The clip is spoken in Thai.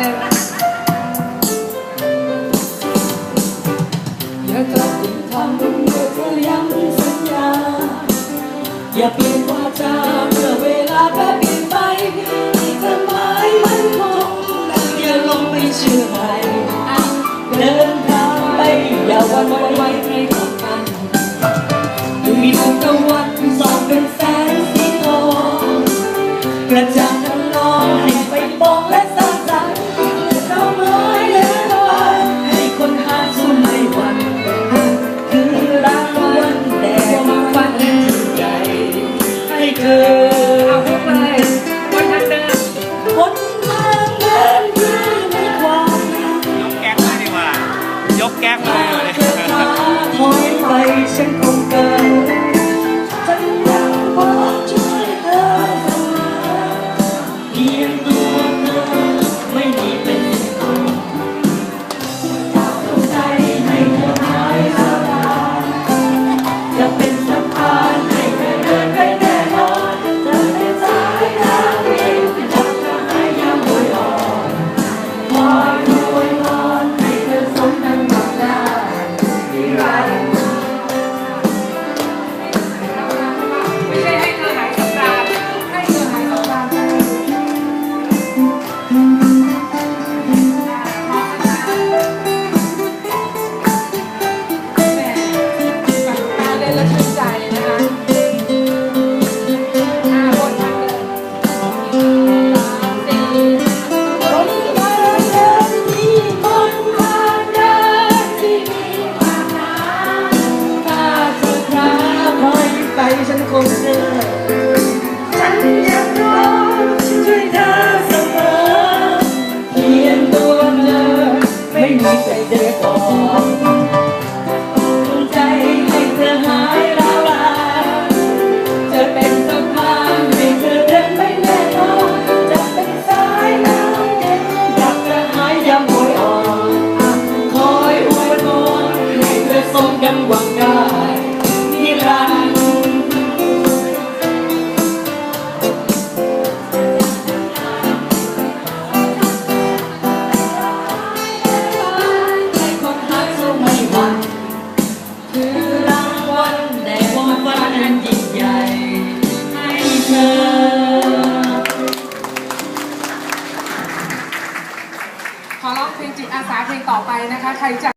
นึ่งอย่ากลับถึงทางเมื่อเธอย้ำสัญญา อย่าเปลี่ยนวาจาเมื่อเวลาแปรเปลี่ยนไปที่จะหมายมันคงอย่าลงไปเชื่อใครเดินทางไปอย่าวันไหวให้กับกันมีดวงตะวันส่องเป็นแสงสีทองกระจาย แก้มเลยฉันคงเกินฉันยังบอกช่วยเธอเสมอเพียงตัว เพลงจิตอาสาเพลงต่อไปนะคะใครจะ